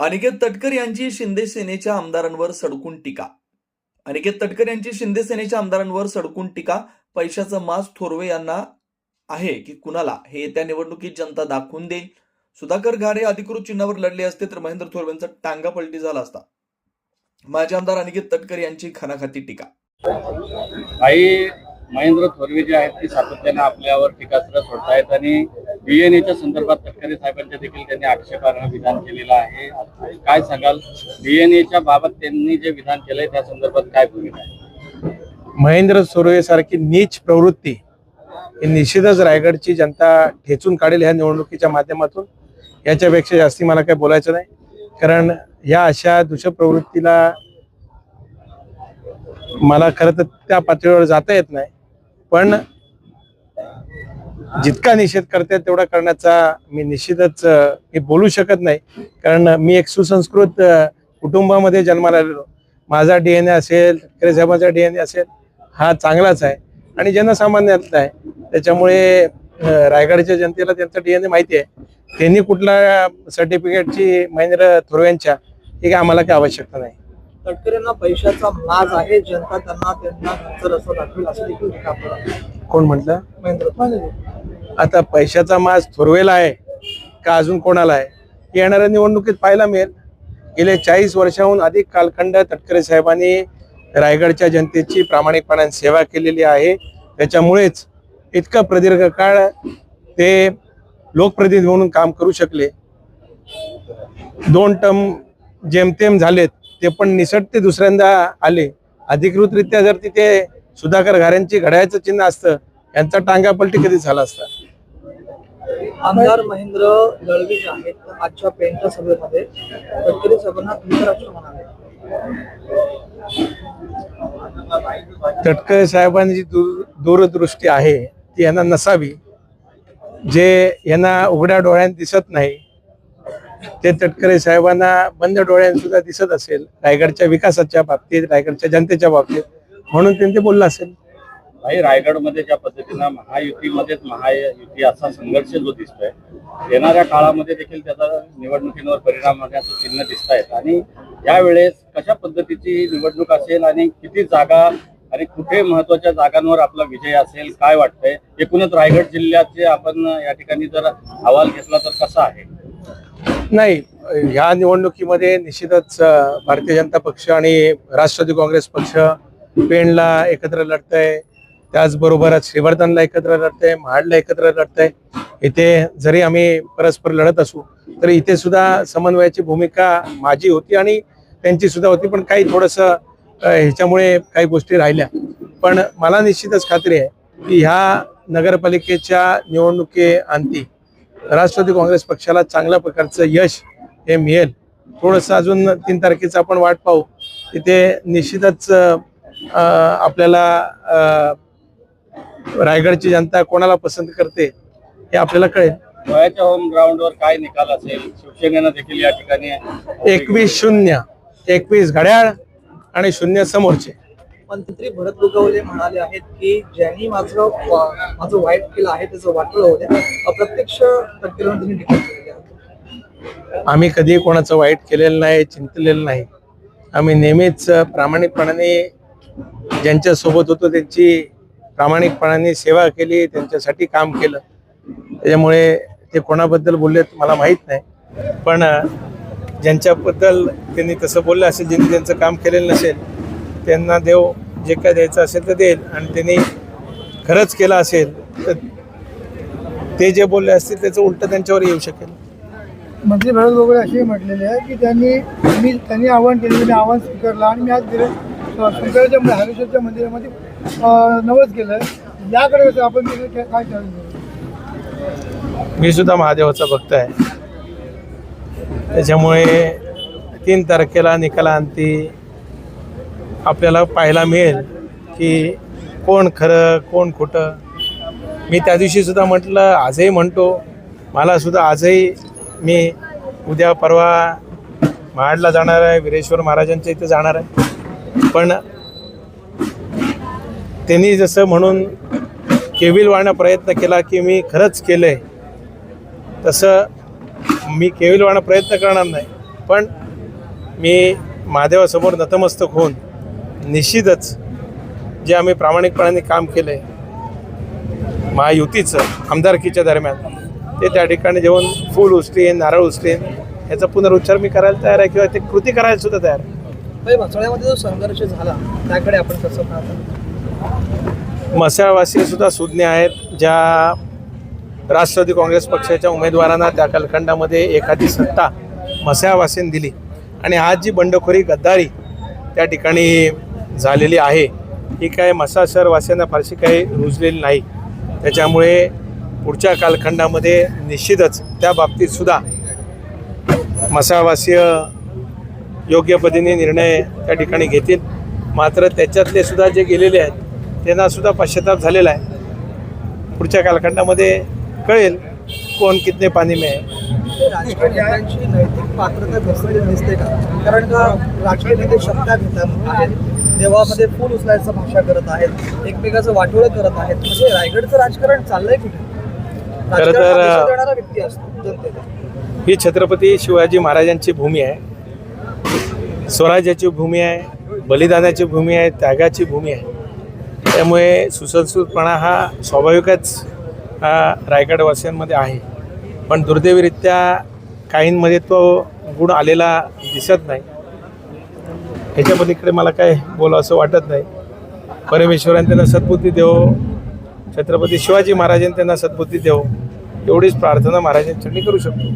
अनिकेत तटकर यांची शिंदे सेनेच्या आमदारांवर सडकून टीका. अनिकेत तटकर यांची शिंदे सेनेच्या आमदारांवर सडकून टीका पैशाचा मास थोरवे यांना आहे की कुणाला? हे येत्या निवडणुकीत जनता दाखवून देईल. सुधाकर घारे अधिकृत चिन्हावर लढले असते तर महेंद्र थोरवेंचा टांगा पलटी झाला असता. माजी आमदार अनिकेत तटकर यांची खानाखाती टीका. काही महेंद्र थोरवे जे आहेत ते सातत्याने आपल्यावर टीकास्त्र सोडतायत आणि डीएनएच्या संदर्भात तटकरे साहेबांच्या देखील त्यांनी आक्षेपार्ह विधान केलेलं आहे. काय सांगाल? डीएनएच्या बाबत त्यांनी जे विधान केलंय त्या संदर्भात काय भूमिका आहे? महेंद्र सोरवे सारखी नीच प्रवृत्ती ही निश्चितच रायगडची जनता ठेचून काढेल ह्या निवडणुकीच्या माध्यमातून. याच्यापेक्षा जास्ती मला काही बोलायचं नाही. कारण या अशा दुष्प्रवृत्तीला मला खरं तर त्या पातळीवर जाता येत नाही. पण जितका निषेध करते तेवढा करण्याचा मी निश्चितच मी बोलू शकत नाही. कारण मी एक सुसंस्कृत कुटुंबामध्ये जन्माला आलेलो. माझा डीएनए असेल ठाकरे साहेबांचा डीएनए असेल हा चांगलाच आहे. आणि जनसामान्यातला आहे. त्याच्यामुळे रायगडच्या जनतेला त्यांचा डीएनए माहिती आहे. त्यांनी कुठल्या सर्टिफिकेटची महेंद्र थोरव्यांच्या ही काही आम्हाला काही आवश्यकता नाही. तटकरेंना पैशाचा माज आहे. जनता त्यांना त्यांना दाखवेल असं देखील आपण कोण म्हटलं? महेंद्र आता पैशाचा मास थोरवेला आहे का अजून कोणाला आहे? येणाऱ्या निवडणुकीत पाहायला मिळेल. गेले चाळीस वर्षाहून अधिक कालखंड तटकरे साहेबांनी रायगडच्या जनतेची प्रामाणिकपणाने सेवा केलेली आहे. त्याच्यामुळेच इतका प्रदीर्घ काळ ते लोकप्रतिनिधी म्हणून काम करू शकले. दोन टर्म जेमतेम झालेत ते पण निसट ते दुसऱ्यांदा आले. अधिकृतरित्या जर तिथे सुधाकर घाऱ्यांची घड्याळाचं चिन्ह असतं यांचा टांगा पलटी कधी झाला असता? आमदार महेंद्र दळवी जे आहेत तर आजच्या पेंटच्या सभेमध्ये. तटकरे साहेबांना धृतराष्ट्र म्हणाले. तटकरे साहेबांची जी दूर दूरदृष्टी आहे ती यांना नसावी. जे यांना उघड्या डोळ्यात दिसत नाही ते तटकरे साहेबांना बंद डोळ्यात सुद्धा दिसत असेल रायगडच्या विकासाच्या बाबतीत रायगडच्या जनतेच्या बाबतीत. म्हणून त्यांनी ते बोललं असेल. काही रायगडमध्ये ज्या पद्धतीनं महायुतीमध्येच महायुती असा संघर्ष जो दिसतोय येणाऱ्या काळामध्ये देखील त्याचा निवडणुकींवर परिणाम होण्याचं चिन्ह दिसत आहेत. आणि यावेळेस कशा पद्धतीची निवडणूक असेल आणि किती जागा आणि कुठे महत्त्वाच्या जागांवर आपला विजय असेल काय वाटतंय? एकूणच रायगड जिल्ह्याचे आपण या ठिकाणी जर अहवाल घेतला तर कसा आहे? नाही ह्या निवडणुकीमध्ये निश्चितच भारतीय जनता पक्ष आणि राष्ट्रवादी काँग्रेस पक्ष पेणला एकत्र लढतंय. त्याचबरोबर श्रीवर्धनला एकत्र लढतंय महाडला एकत्र लढतंय इथे जरी आम्ही परस्पर लढत असू तरी इथे सुद्धा समन्वयाची भूमिका माझी होती आणि त्यांची सुद्धा होती पण काही थोडंसं ह्याच्यामुळे काही गोष्टी राहिल्या. पण मला निश्चितच खात्री आहे की ह्या नगरपालिकेच्या निवडणुकीअंती राष्ट्रवादी काँग्रेस पक्षाला चांगल्या प्रकारचं यश हे मिळेल. थोडंसं अजून तीन तारखेचं आपण वाट पाहू. तिथे निश्चितच आपल्याला रायगडची जनता कोणाला पसंत करते हे आपल्याला कळेल. गोव्याच्या होम ग्राउंडवर काय निकाल असेल? शिवसेनेनं देखील या ठिकाणी एकवीस शून्य एकवीस घड्याळ आणि शून्य समोरचे. मंत्री भरत गोगावले म्हणाले आहेत की ज्यांनी माझं माझं वाईट केलं आहे त्याचं वाटलं होतं अप्रत्यक्ष आम्ही कधी कोणाचं वाईट केलेलं नाही चिंतलेलं नाही. आम्ही नेहमीच प्रामाणिकपणाने ज्यांच्या सोबत होतो त्यांची प्रामाणिकपणाने सेवा केली त्यांच्यासाठी काम केलं. त्याच्यामुळे ते कोणाबद्दल बोलले मला माहीत नाही. पण ज्यांच्याबद्दल त्यांनी तसं बोललं असेल ज्यांनी त्यांचं काम केलेलं नसेल त्यांना देव जे काय द्यायचं असेल तर देईल. आणि त्यांनी खरंच केलं असेल तर ते जे बोलले असतील त्याचं उलटं त्यांच्यावर येऊ शकेल. मंत्री भरत गोगोळे असे म्हटलेले आहे की त्यांनी मी त्यांनी आव्हान केलं मी आव्हान स्वीकारलं आणि मी आज गेले शंकराच्या हरेश्वरच्या मंदिरामध्ये नवस केलं याकडे आपण काय मी सुद्धा महादेवाचा भक्त आहे. त्याच्यामुळे तीन तारखेला निकालांती आपल्याला पाहायला मिळेल की कोण खरं कोण खोटं. मी त्या दिवशीसुद्धा म्हटलं आजही म्हणतो. मलासुद्धा आजही मी उद्या परवा महाडला जाणार आहे वीरेश्वर महाराजांच्या इथं जाणार आहे. पण त्यांनी जसं म्हणून केविल वाढण्याचा प्रयत्न केला की मी खरंच केलं आहे तसं मी केविल वाढणं प्रयत्न करणार नाही. पण मी महादेवासमोर नतमस्तक होऊन निश्चितच जे आम्ही प्रामाणिकपणाने काम केलं आहे महायुतीचं आमदारकीच्या दरम्यान ते त्या ठिकाणी जेवण फूल उचलेन नारळ उचलेन याचा पुनरुच्चार मी करायला तयार आहे किंवा ते कृती करायला सुद्धा तयार आहे. जो संघर्ष झाला त्याकडे आपण कसं पाहतो? मसाळवासी सुद्धा सुज्ञ आहेत ज्या राष्ट्रवादी काँग्रेस पक्षाच्या उमेदवारांना त्या कालखंडामध्ये एखादी सत्ता मसाळवासींनी दिली. आणि आज जी बंडखोरी गद्दारी त्या ठिकाणी झालेली आहे ही काय मसाळ शहरवासियांना फारशी काही रुजलेली नाही. त्याच्यामुळे पुढच्या कालखंडामध्ये निश्चितच त्या बाबतीतसुद्धा मसाळवासीय योग्य पद्धतीने निर्णय त्या ठिकाणी घेतील. मात्र त्याच्यातले सुद्धा जे गेलेले आहेत त्यांना सुद्धा पश्चाताप झालेला आहे. पुढच्या कालखंडामध्ये कळेल कोण कितने पाणी में आहे. राजकीय नेत्यांची नैतिक पात्रता घसरली दिसते का? कारण का राजकीय नेते शब्दा घेतात देवामध्ये फूल उचलायचं भाषा करत आहेत. एकमेकाचं वाटोळं करत आहेत. म्हणजे रायगडचं राजकारण चाललंय कुठे? खरं तर- व्यक्ती असतो जनतेला ही छत्रपती शिवाजी महाराजांची भूमी आहे. स्वराज्याची भूमी आहे बलिदानाची भूमी आहे त्यागाची भूमी आहे. त्यामुळे सुसंस्कृतपणा हा स्वाभाविकच हा रायगडवासियांमध्ये आहे. पण दुर्दैवीरित्या काहींमध्ये तो गुण आलेला दिसत नाही. ह्याच्या पलीकडे मला काय बोलावं असं वाटत नाही. परमेश्वराने त्यांना सद्बुद्धी देव छत्रपती शिवाजी महाराजांनी त्यांना सद्बुद्धी देव एवढीच प्रार्थना महाराजांच्या करू शकतो.